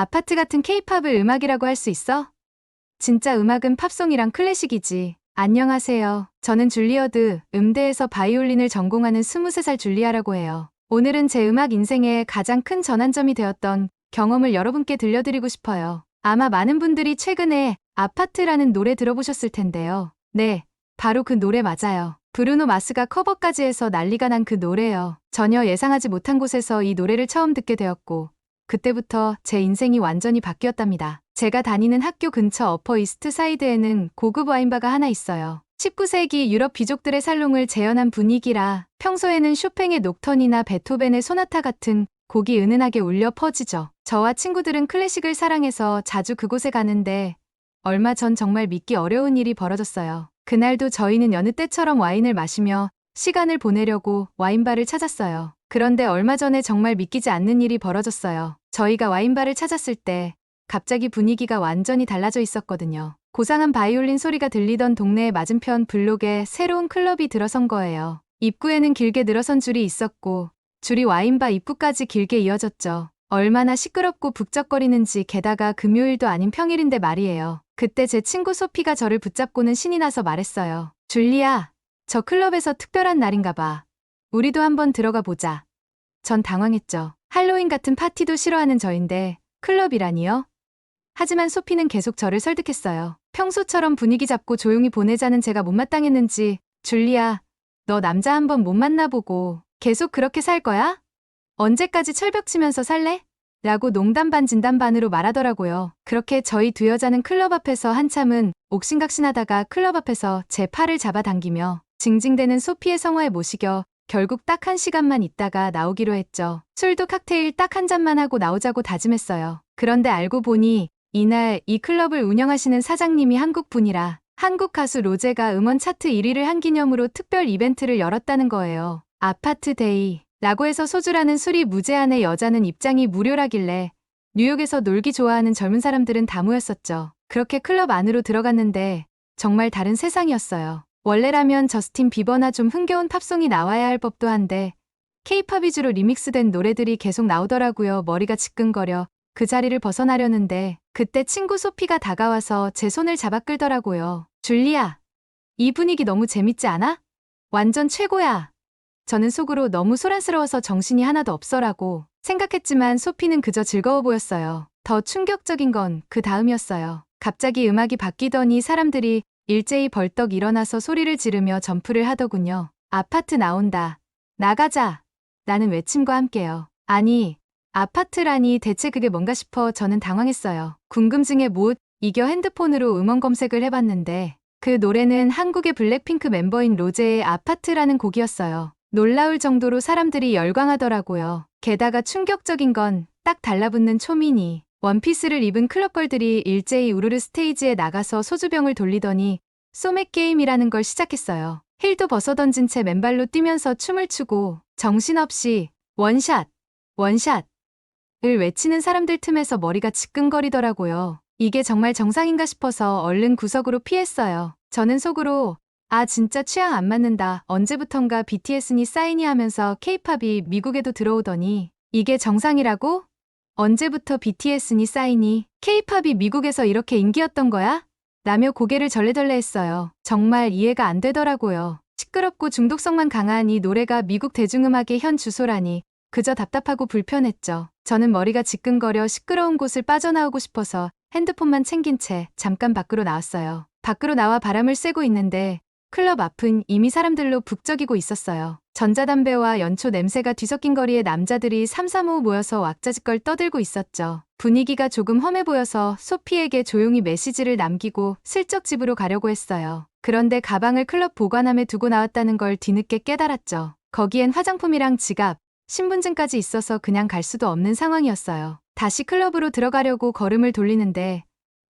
아파트 같은 케이팝을 음악이라고 할 수 있어? 진짜 음악은 팝송이랑 클래식이지. 안녕하세요. 저는 줄리어드, 음대에서 바이올린을 전공하는 23살 줄리아라고 해요. 오늘은 제 음악 인생의 가장 큰 전환점이 되었던 경험을 여러분께 들려드리고 싶어요. 아마 많은 분들이 최근에 아파트라는 노래 들어보셨을 텐데요. 네, 바로 그 노래 맞아요. 브루노 마스가 커버까지 해서 난리가 난 그 노래요. 전혀 예상하지 못한 곳에서 이 노래를 처음 듣게 되었고, 그때부터 제 인생이 완전히 바뀌었답니다. 제가 다니는 학교 근처 어퍼 이스트 사이드에는 고급 와인바가 하나 있어요. 19세기 유럽 귀족들의 살롱을 재현한 분위기라 평소에는 쇼팽의 녹턴이나 베토벤의 소나타 같은 곡이 은은하게 울려 퍼지죠. 저와 친구들은 클래식을 사랑해서 자주 그곳에 가는데 얼마 전 정말 믿기 어려운 일이 벌어졌어요. 그날도 저희는 여느 때처럼 와인을 마시며 시간을 보내려고 와인바를 찾았어요. 그런데 얼마 전에 정말 믿기지 않는 일이 벌어졌어요. 저희가 와인바를 찾았을 때 갑자기 분위기가 완전히 달라져 있었거든요. 고상한 바이올린 소리가 들리던 동네의 맞은편 블록에 새로운 클럽이 들어선 거예요. 입구에는 길게 늘어선 줄이 있었고 줄이 와인바 입구까지 길게 이어졌죠. 얼마나 시끄럽고 북적거리는지 게다가 금요일도 아닌 평일인데 말이에요. 그때 제 친구 소피가 저를 붙잡고는 신이 나서 말했어요. 줄리아, 저 클럽에서 특별한 날인가 봐. 우리도 한번 들어가 보자. 전 당황했죠. 할로윈 같은 파티도 싫어하는 저인데 클럽이라니요? 하지만 소피는 계속 저를 설득했어요. 평소처럼 분위기 잡고 조용히 보내자는 제가 못마땅했는지 줄리아, 너 남자 한번 못 만나보고 계속 그렇게 살 거야? 언제까지 철벽 치면서 살래? 라고 농담 반 진담 반으로 말하더라고요. 그렇게 저희 두 여자는 클럽 앞에서 한참은 옥신각신하다가 클럽 앞에서 제 팔을 잡아당기며 징징대는 소피의 성화에 모시겨 결국 딱 한 시간만 있다가 나오기로 했죠. 술도 칵테일 딱 한 잔만 하고 나오자고 다짐했어요. 그런데 알고 보니 이날 이 클럽을 운영하시는 사장님이 한국 분이라 한국 가수 로제가 음원 차트 1위를 한 기념으로 특별 이벤트를 열었다는 거예요. 아파트 데이. 라고 해서 소주라는 술이 무제한의 여자는 입장이 무료라길래 뉴욕에서 놀기 좋아하는 젊은 사람들은 다 모였었죠. 그렇게 클럽 안으로 들어갔는데 정말 다른 세상이었어요. 원래라면 저스틴 비버나 좀 흥겨운 팝송이 나와야 할 법도 한데 케이팝 위주로 리믹스된 노래들이 계속 나오더라고요. 머리가 지끈거려 그 자리를 벗어나려는데 그때 친구 소피가 다가와서 제 손을 잡아 끌더라고요. 줄리아, 이 분위기 너무 재밌지 않아? 완전 최고야. 저는 속으로 너무 소란스러워서 정신이 하나도 없어라고 생각했지만 소피는 그저 즐거워 보였어요. 더 충격적인 건 그 다음이었어요. 갑자기 음악이 바뀌더니 사람들이 일제히 벌떡 일어나서 소리를 지르며 점프를 하더군요. 아파트 나온다. 나가자. 라는 외침과 함께요. 아니, 아파트라니 대체 그게 뭔가 싶어 저는 당황했어요. 궁금증에 못 이겨 핸드폰으로 음원 검색을 해봤는데 그 노래는 한국의 블랙핑크 멤버인 로제의 아파트라는 곡이었어요. 놀라울 정도로 사람들이 열광하더라고요. 게다가 충격적인 건 딱 달라붙는 초미니. 원피스를 입은 클럽걸들이 일제히 우르르 스테이지에 나가서 소주병을 돌리더니 소맥 게임이라는 걸 시작했어요. 힐도 벗어던진 채 맨발로 뛰면서 춤을 추고 정신없이 원샷, 원샷 을 외치는 사람들 틈에서 머리가 지끈거리더라고요. 이게 정말 정상인가 싶어서 얼른 구석으로 피했어요. 저는 속으로 아 진짜 취향 안 맞는다. 언제부턴가 BTS니 사인이 하면서 케이팝이 미국에도 들어오더니 이게 정상이라고? 언제부터 BTS니 사인이 케이팝이 미국에서 이렇게 인기였던 거야? 라며 고개를 절레절레 했어요. 정말 이해가 안 되더라고요. 시끄럽고 중독성만 강한 이 노래가 미국 대중음악의 현 주소라니 그저 답답하고 불편했죠. 저는 머리가 지끈거려 시끄러운 곳을 빠져나오고 싶어서 핸드폰만 챙긴 채 잠깐 밖으로 나왔어요. 밖으로 나와 바람을 쐬고 있는데 클럽 앞은 이미 사람들로 북적이고 있었어요. 전자담배와 연초 냄새가 뒤섞인 거리에 남자들이 삼삼오오 모여서 왁자지껄 떠들고 있었죠. 분위기가 조금 험해 보여서 소피에게 조용히 메시지를 남기고 슬쩍 집으로 가려고 했어요. 그런데 가방을 클럽 보관함에 두고 나왔다는 걸 뒤늦게 깨달았죠. 거기엔 화장품이랑 지갑, 신분증까지 있어서 그냥 갈 수도 없는 상황이었어요. 다시 클럽으로 들어가려고 걸음을 돌리는데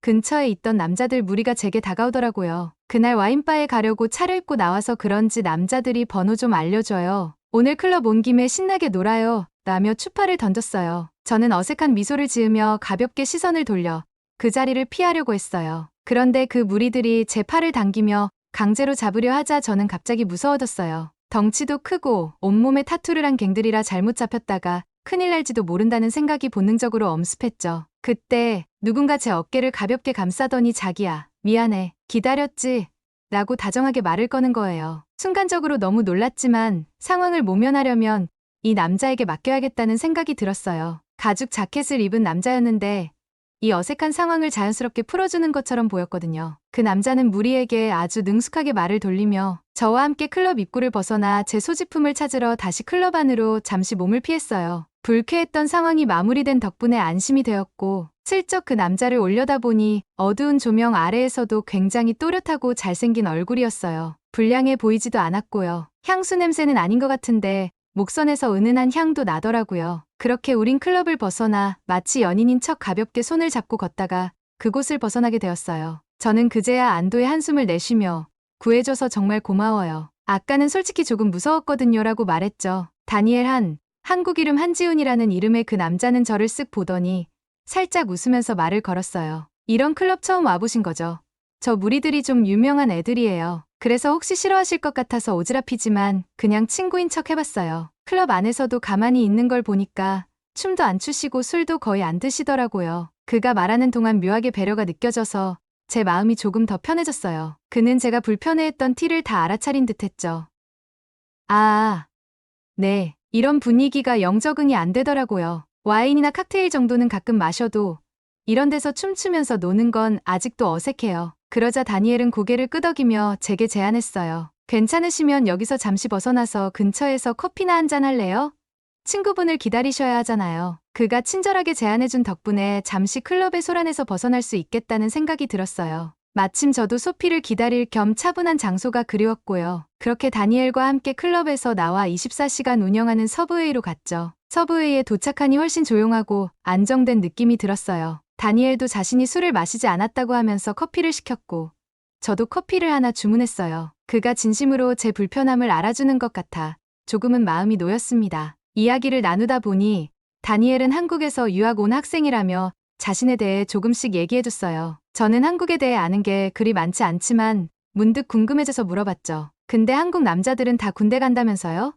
근처에 있던 남자들 무리가 제게 다가오더라고요. 그날 와인바에 가려고 차를 입고 나와서 그런지 남자들이 번호 좀 알려줘요. 오늘 클럽 온 김에 신나게 놀아요. 라며 추파를 던졌어요. 저는 어색한 미소를 지으며 가볍게 시선을 돌려 그 자리를 피하려고 했어요. 그런데 그 무리들이 제 팔을 당기며 강제로 잡으려 하자 저는 갑자기 무서워졌어요. 덩치도 크고 온몸에 타투를 한 갱들이라 잘못 잡혔다가 큰일 날지도 모른다는 생각이 본능적으로 엄습했죠. 그때 누군가 제 어깨를 가볍게 감싸더니 자기야, 미안해, 기다렸지? 라고 다정하게 말을 거는 거예요. 순간적으로 너무 놀랐지만 상황을 모면하려면 이 남자에게 맡겨야겠다는 생각이 들었어요. 가죽 자켓을 입은 남자였는데 이 어색한 상황을 자연스럽게 풀어주는 것처럼 보였거든요. 그 남자는 무리에게 아주 능숙하게 말을 돌리며 저와 함께 클럽 입구를 벗어나 제 소지품을 찾으러 다시 클럽 안으로 잠시 몸을 피했어요. 불쾌했던 상황이 마무리된 덕분에 안심이 되었고 슬쩍 그 남자를 올려다보니 어두운 조명 아래에서도 굉장히 또렷하고 잘생긴 얼굴이었어요. 불량해 보이지도 않았고요. 향수 냄새는 아닌 것 같은데 목선에서 은은한 향도 나더라고요. 그렇게 우린 클럽을 벗어나 마치 연인인 척 가볍게 손을 잡고 걷다가 그곳을 벗어나게 되었어요. 저는 그제야 안도의 한숨을 내쉬며 구해줘서 정말 고마워요. 아까는 솔직히 조금 무서웠거든요 라고 말했죠. 다니엘 한, 한국 이름 한지훈이라는 이름의 그 남자는 저를 쓱 보더니 살짝 웃으면서 말을 걸었어요. 이런 클럽 처음 와보신 거죠? 저 무리들이 좀 유명한 애들이에요. 그래서 혹시 싫어하실 것 같아서 오지랖이지만 그냥 친구인 척 해봤어요. 클럽 안에서도 가만히 있는 걸 보니까 춤도 안 추시고 술도 거의 안 드시더라고요. 그가 말하는 동안 묘하게 배려가 느껴져서 제 마음이 조금 더 편해졌어요. 그는 제가 불편해했던 티를 다 알아차린 듯 했죠. 아, 네. 이런 분위기가 영 적응이 안 되더라고요. 와인이나 칵테일 정도는 가끔 마셔도 이런 데서 춤추면서 노는 건 아직도 어색해요. 그러자 다니엘은 고개를 끄덕이며 제게 제안했어요. 괜찮으시면 여기서 잠시 벗어나서 근처에서 커피나 한 잔 할래요? 친구분을 기다리셔야 하잖아요. 그가 친절하게 제안해준 덕분에 잠시 클럽의 소란에서 벗어날 수 있겠다는 생각이 들었어요. 마침 저도 소피를 기다릴 겸 차분한 장소가 그리웠고요. 그렇게 다니엘과 함께 클럽에서 나와 24시간 운영하는 서브웨이로 갔죠. 서브웨이에 도착하니 훨씬 조용하고 안정된 느낌이 들었어요. 다니엘도 자신이 술을 마시지 않았다고 하면서 커피를 시켰고, 저도 커피를 하나 주문했어요. 그가 진심으로 제 불편함을 알아주는 것 같아 조금은 마음이 놓였습니다. 이야기를 나누다 보니 다니엘은 한국에서 유학 온 학생이라며 자신에 대해 조금씩 얘기해줬어요. 저는 한국에 대해 아는 게 그리 많지 않지만 문득 궁금해져서 물어봤죠. 근데 한국 남자들은 다 군대 간다면서요?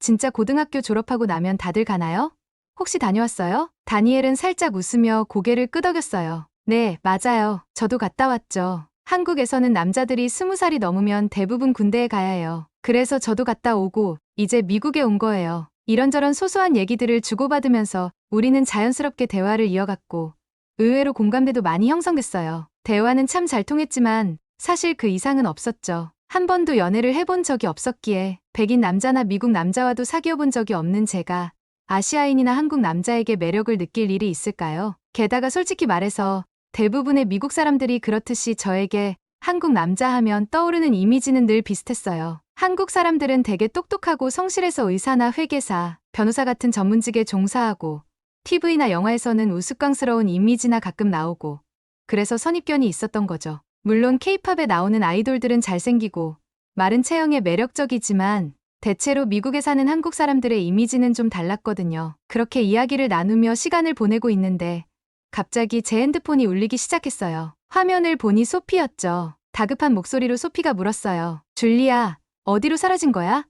진짜 고등학교 졸업하고 나면 다들 가나요? 혹시 다녀왔어요? 다니엘은 살짝 웃으며 고개를 끄덕였어요. 네, 맞아요. 저도 갔다 왔죠. 한국에서는 남자들이 스무 살이 넘으면 대부분 군대에 가야 해요. 그래서 저도 갔다 오고 이제 미국에 온 거예요. 이런저런 소소한 얘기들을 주고받으면서 우리는 자연스럽게 대화를 이어갔고 의외로 공감대도 많이 형성됐어요. 대화는 참 잘 통했지만 사실 그 이상은 없었죠. 한 번도 연애를 해본 적이 없었기에 백인 남자나 미국 남자와도 사귀어 본 적이 없는 제가 아시아인이나 한국 남자에게 매력을 느낄 일이 있을까요? 게다가 솔직히 말해서 대부분의 미국 사람들이 그렇듯이 저에게 한국 남자 하면 떠오르는 이미지는 늘 비슷했어요. 한국 사람들은 되게 똑똑하고 성실해서 의사나 회계사, 변호사 같은 전문직에 종사하고 TV나 영화에서는 우스꽝스러운 이미지나 가끔 나오고 그래서 선입견이 있었던 거죠. 물론 케이팝에 나오는 아이돌들은 잘생기고 마른 체형에 매력적이지만 대체로 미국에 사는 한국 사람들의 이미지는 좀 달랐거든요. 그렇게 이야기를 나누며 시간을 보내고 있는데 갑자기 제 핸드폰이 울리기 시작했어요. 화면을 보니 소피였죠. 다급한 목소리로 소피가 물었어요. 줄리아, 어디로 사라진 거야?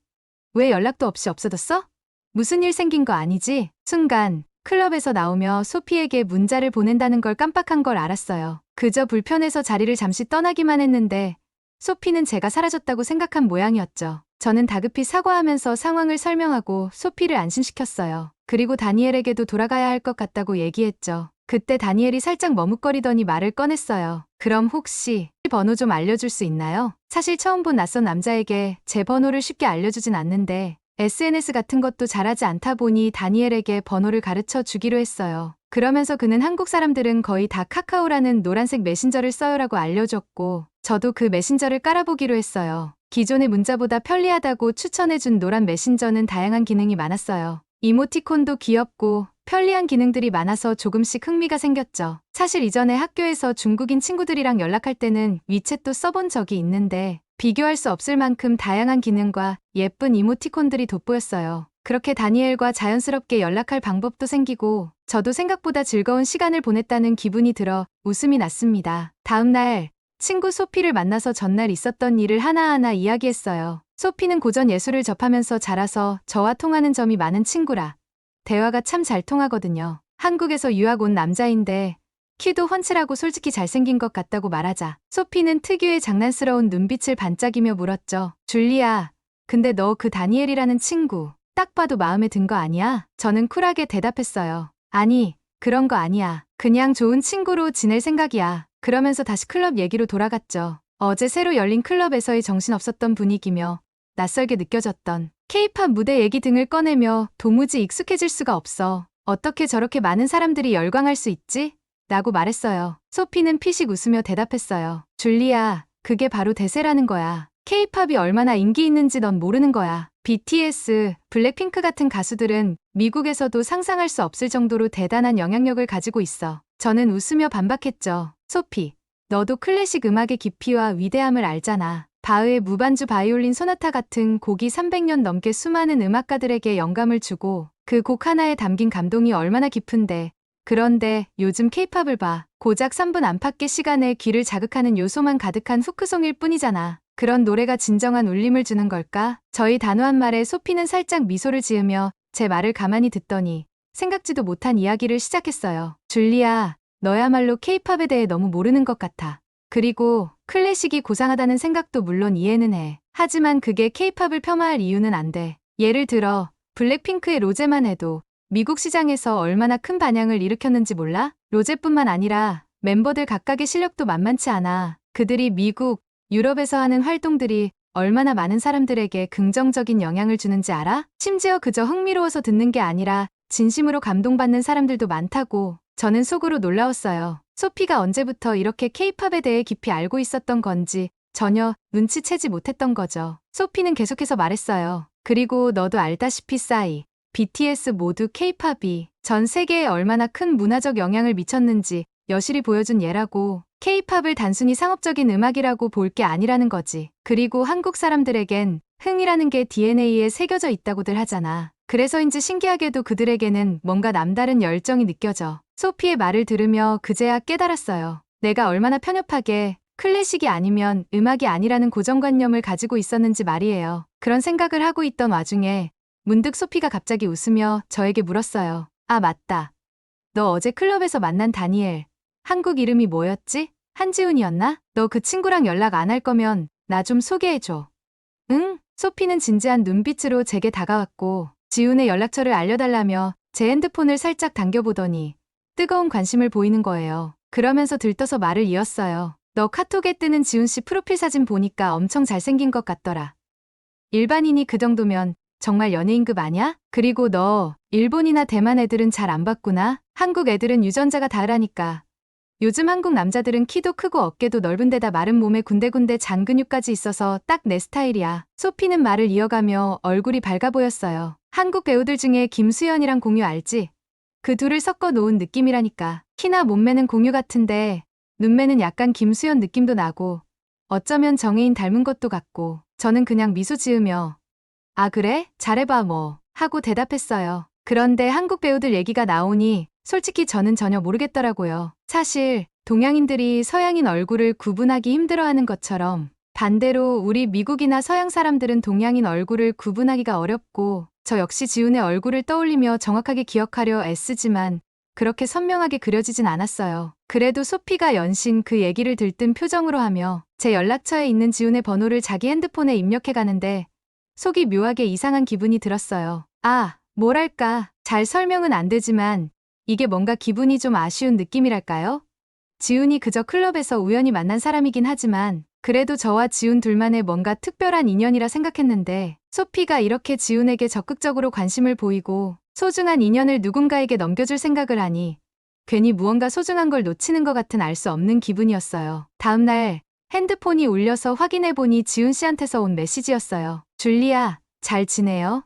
왜 연락도 없이 없어졌어? 무슨 일 생긴 거 아니지? 순간 클럽에서 나오며 소피에게 문자를 보낸다는 걸 깜빡한 걸 알았어요. 그저 불편해서 자리를 잠시 떠나기만 했는데 소피는 제가 사라졌다고 생각한 모양이었죠. 저는 다급히 사과하면서 상황을 설명하고 소피를 안심시켰어요. 그리고 다니엘에게도 돌아가야 할 것 같다고 얘기했죠. 그때 다니엘이 살짝 머뭇거리더니 말을 꺼냈어요. 그럼 혹시 번호 좀 알려줄 수 있나요? 사실 처음 본 낯선 남자에게 제 번호를 쉽게 알려주진 않는데 SNS 같은 것도 잘하지 않다 보니 다니엘에게 번호를 가르쳐 주기로 했어요. 그러면서 그는 한국 사람들은 거의 다 카카오라는 노란색 메신저를 써요라고 알려줬고 저도 그 메신저를 깔아보기로 했어요. 기존의 문자보다 편리하다고 추천해준 노란 메신저는 다양한 기능이 많았어요. 이모티콘도 귀엽고 편리한 기능들이 많아서 조금씩 흥미가 생겼죠. 사실 이전에 학교에서 중국인 친구들이랑 연락할 때는 위챗도 써본 적이 있는데 비교할 수 없을 만큼 다양한 기능과 예쁜 이모티콘들이 돋보였어요. 그렇게 다니엘과 자연스럽게 연락할 방법도 생기고 저도 생각보다 즐거운 시간을 보냈다는 기분이 들어 웃음이 났습니다. 다음 날 친구 소피를 만나서 전날 있었던 일을 하나하나 이야기했어요. 소피는 고전 예술을 접하면서 자라서 저와 통하는 점이 많은 친구라 대화가 참 잘 통하거든요. 한국에서 유학 온 남자인데 키도 훤칠하고 솔직히 잘생긴 것 같다고 말하자 소피는 특유의 장난스러운 눈빛을 반짝이며 물었죠. 줄리아, 근데 너 그 다니엘이라는 친구 딱 봐도 마음에 든 거 아니야? 저는 쿨하게 대답했어요. 아니, 그런 거 아니야. 그냥 좋은 친구로 지낼 생각이야. 그러면서 다시 클럽 얘기로 돌아갔죠. 어제 새로 열린 클럽에서의 정신없었던 분위기며 낯설게 느껴졌던 케이팝 무대 얘기 등을 꺼내며 도무지 익숙해질 수가 없어. 어떻게 저렇게 많은 사람들이 열광할 수 있지? 라고 말했어요. 소피는 피식 웃으며 대답했어요. 줄리아, 그게 바로 대세라는 거야. 케이팝이 얼마나 인기 있는지 넌 모르는 거야. BTS, 블랙핑크 같은 가수들은 미국에서도 상상할 수 없을 정도로 대단한 영향력을 가지고 있어. 저는 웃으며 반박했죠. 소피, 너도 클래식 음악의 깊이와 위대함을 알잖아. 바흐의 무반주 바이올린 소나타 같은 곡이 300년 넘게 수많은 음악가들에게 영감을 주고 그 곡 하나에 담긴 감동이 얼마나 깊은데. 그런데 요즘 케이팝을 봐. 고작 3분 안팎의 시간에 귀를 자극하는 요소만 가득한 후크송일 뿐이잖아. 그런 노래가 진정한 울림을 주는 걸까? 저희 단호한 말에 소피는 살짝 미소를 지으며 제 말을 가만히 듣더니 생각지도 못한 이야기를 시작했어요. 줄리아, 너야말로 케이팝에 대해 너무 모르는 것 같아. 그리고 클래식이 고상하다는 생각도 물론 이해는 해. 하지만 그게 케이팝을 폄하할 이유는 안 돼. 예를 들어 블랙핑크의 로제만 해도 미국 시장에서 얼마나 큰 반향을 일으켰는지 몰라? 로제뿐만 아니라 멤버들 각각의 실력도 만만치 않아. 그들이 미국, 유럽에서 하는 활동들이 얼마나 많은 사람들에게 긍정적인 영향을 주는지 알아? 심지어 그저 흥미로워서 듣는 게 아니라 진심으로 감동받는 사람들도 많다고 저는 속으로 놀라웠어요. 소피가 언제부터 이렇게 케이팝에 대해 깊이 알고 있었던 건지 전혀 눈치채지 못했던 거죠. 소피는 계속해서 말했어요. 그리고 너도 알다시피 싸이. BTS 모두 케이팝이 전 세계에 얼마나 큰 문화적 영향을 미쳤는지 여실히 보여준 예라고. 케이팝을 단순히 상업적인 음악이라고 볼 게 아니라는 거지. 그리고 한국 사람들에겐 흥이라는 게 DNA에 새겨져 있다고들 하잖아. 그래서인지 신기하게도 그들에게는 뭔가 남다른 열정이 느껴져. 소피의 말을 들으며 그제야 깨달았어요. 내가 얼마나 편협하게 클래식이 아니면 음악이 아니라는 고정관념을 가지고 있었는지 말이에요. 그런 생각을 하고 있던 와중에 문득 소피가 갑자기 웃으며 저에게 물었어요. 아, 맞다. 너 어제 클럽에서 만난 다니엘. 한국 이름이 뭐였지? 한지훈이었나? 너 그 친구랑 연락 안 할 거면 나 좀 소개해줘. 응? 소피는 진지한 눈빛으로 제게 다가왔고 지훈의 연락처를 알려달라며 제 핸드폰을 살짝 당겨보더니 뜨거운 관심을 보이는 거예요. 그러면서 들떠서 말을 이었어요. 너 카톡에 뜨는 지훈 씨 프로필 사진 보니까 엄청 잘생긴 것 같더라. 일반인이 그 정도면 정말 연예인급 아냐? 그리고 너 일본이나 대만 애들은 잘 안 봤구나. 한국 애들은 유전자가 다르니까. 요즘 한국 남자들은 키도 크고 어깨도 넓은 데다 마른 몸에 군데군데 잔 근육까지 있어서 딱 내 스타일이야. 소피는 말을 이어가며 얼굴이 밝아 보였어요. 한국 배우들 중에 김수현이랑 공유 알지? 그 둘을 섞어 놓은 느낌이라니까. 키나 몸매는 공유 같은데 눈매는 약간 김수현 느낌도 나고 어쩌면 정혜인 닮은 것도 같고 저는 그냥 미소 지으며 아 그래? 잘해봐 뭐 하고 대답했어요. 그런데 한국 배우들 얘기가 나오니 솔직히 저는 전혀 모르겠더라고요. 사실 동양인들이 서양인 얼굴을 구분하기 힘들어하는 것처럼 반대로 우리 미국이나 서양 사람들은 동양인 얼굴을 구분하기가 어렵고 저 역시 지훈의 얼굴을 떠올리며 정확하게 기억하려 애쓰지만 그렇게 선명하게 그려지진 않았어요. 그래도 소피가 연신 그 얘기를 들뜬 표정으로 하며 제 연락처에 있는 지훈의 번호를 자기 핸드폰에 입력해 가는데 속이 묘하게 이상한 기분이 들었어요. 아, 뭐랄까. 잘 설명은 안 되지만 이게 뭔가 기분이 좀 아쉬운 느낌이랄까요? 지훈이 그저 클럽에서 우연히 만난 사람이긴 하지만 그래도 저와 지훈 둘만의 뭔가 특별한 인연이라 생각했는데 소피가 이렇게 지훈에게 적극적으로 관심을 보이고 소중한 인연을 누군가에게 넘겨줄 생각을 하니 괜히 무언가 소중한 걸 놓치는 것 같은 알 수 없는 기분이었어요. 다음날 핸드폰이 울려서 확인해보니 지훈 씨한테서 온 메시지였어요. 줄리아, 잘 지내요?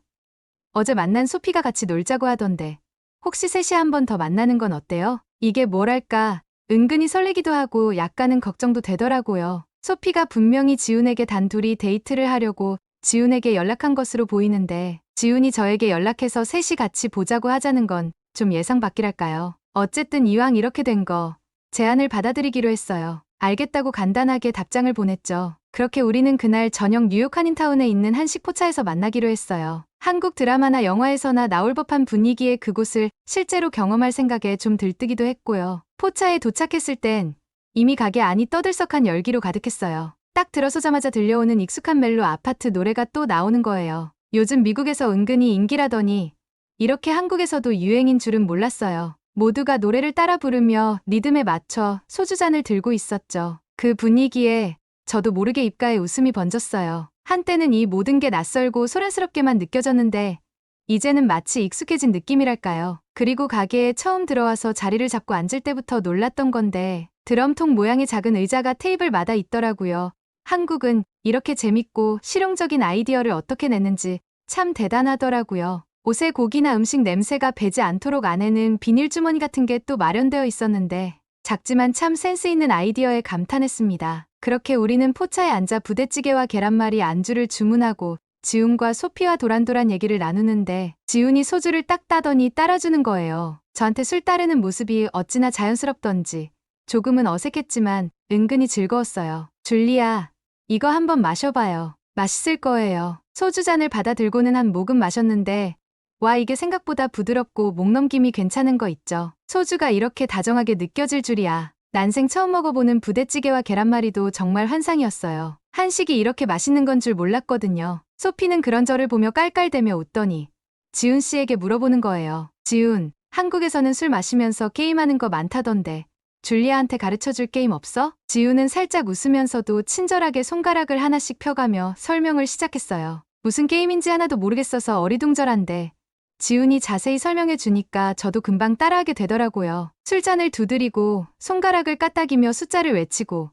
어제 만난 소피가 같이 놀자고 하던데 혹시 셋이 한 번 더 만나는 건 어때요? 이게 뭐랄까 은근히 설레기도 하고 약간은 걱정도 되더라고요. 소피가 분명히 지훈에게 단둘이 데이트를 하려고 지훈에게 연락한 것으로 보이는데 지훈이 저에게 연락해서 셋이 같이 보자고 하자는 건 좀 예상 밖이랄까요. 어쨌든 이왕 이렇게 된 거 제안을 받아들이기로 했어요. 알겠다고 간단하게 답장을 보냈죠. 그렇게 우리는 그날 저녁 뉴욕 한인타운에 있는 한식 포차에서 만나기로 했어요. 한국 드라마나 영화에서나 나올 법한 분위기의 그곳을 실제로 경험할 생각에 좀 들뜨기도 했고요. 포차에 도착했을 땐 이미 가게 안이 떠들썩한 열기로 가득했어요. 딱 들어서자마자 들려오는 익숙한 멜로 아파트 노래가 또 나오는 거예요. 요즘 미국에서 은근히 인기라더니 이렇게 한국에서도 유행인 줄은 몰랐어요. 모두가 노래를 따라 부르며 리듬에 맞춰 소주잔을 들고 있었죠. 그 분위기에 저도 모르게 입가에 웃음이 번졌어요. 한때는 이 모든 게 낯설고 소란스럽게만 느껴졌는데 이제는 마치 익숙해진 느낌이랄까요. 그리고 가게에 처음 들어와서 자리를 잡고 앉을 때부터 놀랐던 건데 드럼통 모양의 작은 의자가 테이블마다 있더라고요. 한국은 이렇게 재밌고 실용적인 아이디어를 어떻게 내는지 참 대단하더라고요. 옷에 고기나 음식 냄새가 배지 않도록 안에는 비닐 주머니 같은 게 또 마련되어 있었는데 작지만 참 센스 있는 아이디어에 감탄했습니다. 그렇게 우리는 포차에 앉아 부대찌개와 계란말이 안주를 주문하고 지훈과 소피와 도란도란 얘기를 나누는데 지훈이 소주를 딱 따더니 따라주는 거예요. 저한테 술 따르는 모습이 어찌나 자연스럽던지 조금은 어색했지만 은근히 즐거웠어요. 줄리아, 이거 한번 마셔봐요. 맛있을 거예요. 소주잔을 받아 들고는 한 모금 마셨는데 와 이게 생각보다 부드럽고 목 넘김이 괜찮은 거 있죠. 소주가 이렇게 다정하게 느껴질 줄이야. 난생 처음 먹어보는 부대찌개와 계란말이도 정말 환상이었어요. 한식이 이렇게 맛있는 건 줄 몰랐거든요. 소피는 그런 저를 보며 깔깔대며 웃더니 지훈 씨에게 물어보는 거예요. 지훈, 한국에서는 술 마시면서 게임하는 거 많다던데 줄리아한테 가르쳐 줄 게임 없어? 지훈은 살짝 웃으면서도 친절하게 손가락을 하나씩 펴가며 설명을 시작했어요. 무슨 게임인지 하나도 모르겠어서 어리둥절한데 지훈이 자세히 설명해 주니까 저도 금방 따라하게 되더라고요. 술잔을 두드리고 손가락을 까딱이며 숫자를 외치고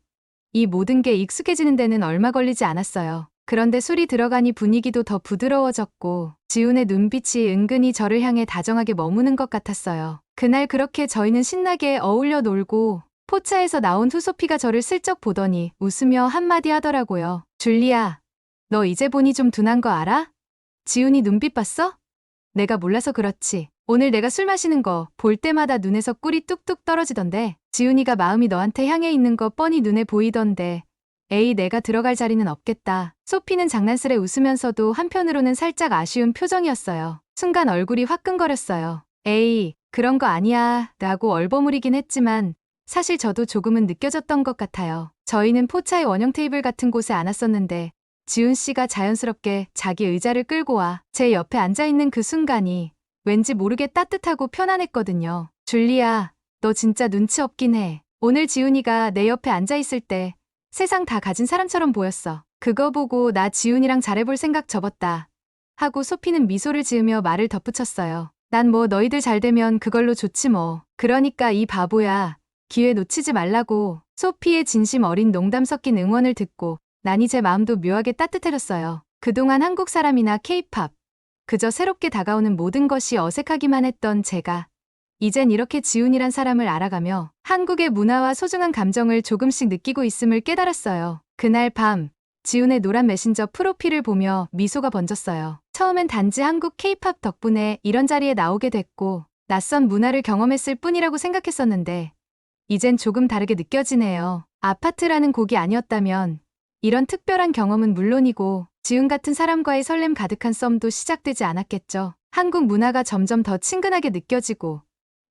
이 모든 게 익숙해지는 데는 얼마 걸리지 않았어요. 그런데 술이 들어가니 분위기도 더 부드러워졌고 지훈의 눈빛이 은근히 저를 향해 다정하게 머무는 것 같았어요. 그날 그렇게 저희는 신나게 어울려 놀고 포차에서 나온 후소피가 저를 슬쩍 보더니 웃으며 한마디 하더라고요. 줄리아, 너 이제 보니 좀 둔한 거 알아? 지훈이 눈빛 봤어? 내가 몰라서 그렇지. 오늘 내가 술 마시는 거 볼 때마다 눈에서 꿀이 뚝뚝 떨어지던데. 지훈이가 마음이 너한테 향해 있는 거 뻔히 눈에 보이던데. 에이 내가 들어갈 자리는 없겠다. 소피는 장난스레 웃으면서도 한편으로는 살짝 아쉬운 표정이었어요. 순간 얼굴이 화끈거렸어요. 에이 그런 거 아니야 라고 얼버무리긴 했지만 사실 저도 조금은 느껴졌던 것 같아요. 저희는 포차의 원형 테이블 같은 곳에 앉았었는데 지훈 씨가 자연스럽게 자기 의자를 끌고 와 제 옆에 앉아있는 그 순간이 왠지 모르게 따뜻하고 편안했거든요. 줄리아, 너 진짜 눈치 없긴 해. 오늘 지훈이가 내 옆에 앉아있을 때 세상 다 가진 사람처럼 보였어. 그거 보고 나 지훈이랑 잘해볼 생각 접었다. 하고 소피는 미소를 지으며 말을 덧붙였어요. 난 뭐 너희들 잘 되면 그걸로 좋지 뭐. 그러니까 이 바보야. 기회 놓치지 말라고. 소피의 진심 어린 농담 섞인 응원을 듣고 난 이제 마음도 묘하게 따뜻해졌어요. 그동안 한국 사람이나 케이팝, 그저 새롭게 다가오는 모든 것이 어색하기만 했던 제가 이젠 이렇게 지훈이란 사람을 알아가며 한국의 문화와 소중한 감정을 조금씩 느끼고 있음을 깨달았어요. 그날 밤 지훈의 노란 메신저 프로필을 보며 미소가 번졌어요. 처음엔 단지 한국 케이팝 덕분에 이런 자리에 나오게 됐고 낯선 문화를 경험했을 뿐이라고 생각했었는데 이젠 조금 다르게 느껴지네요. 아파트라는 곡이 아니었다면 이런 특별한 경험은 물론이고 지훈 같은 사람과의 설렘 가득한 썸도 시작되지 않았겠죠. 한국 문화가 점점 더 친근하게 느껴지고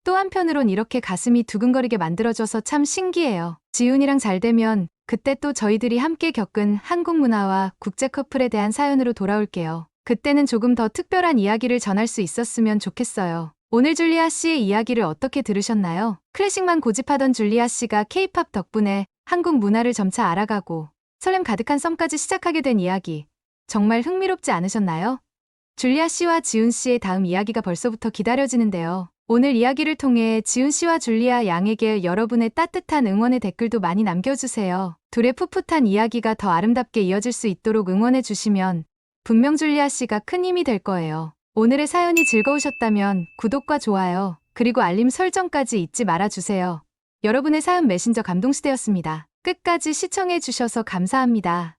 또 한편으론 이렇게 가슴이 두근거리게 만들어줘서 참 신기해요. 지훈이랑 잘 되면 그때 또 저희들이 함께 겪은 한국 문화와 국제 커플에 대한 사연으로 돌아올게요. 그때는 조금 더 특별한 이야기를 전할 수 있었으면 좋겠어요. 오늘 줄리아 씨의 이야기를 어떻게 들으셨나요? 클래식만 고집하던 줄리아 씨가 케이팝 덕분에 한국 문화를 점차 알아가고 설렘 가득한 썸까지 시작하게 된 이야기. 정말 흥미롭지 않으셨나요? 줄리아 씨와 지훈 씨의 다음 이야기가 벌써부터 기다려지는데요. 오늘 이야기를 통해 지훈 씨와 줄리아 양에게 여러분의 따뜻한 응원의 댓글도 많이 남겨주세요. 둘의 풋풋한 이야기가 더 아름답게 이어질 수 있도록 응원해 주시면 분명 줄리아 씨가 큰 힘이 될 거예요. 오늘의 사연이 즐거우셨다면 구독과 좋아요, 그리고 알림 설정까지 잊지 말아주세요. 여러분의 사연 메신저 감동시대였습니다. 끝까지 시청해 주셔서 감사합니다.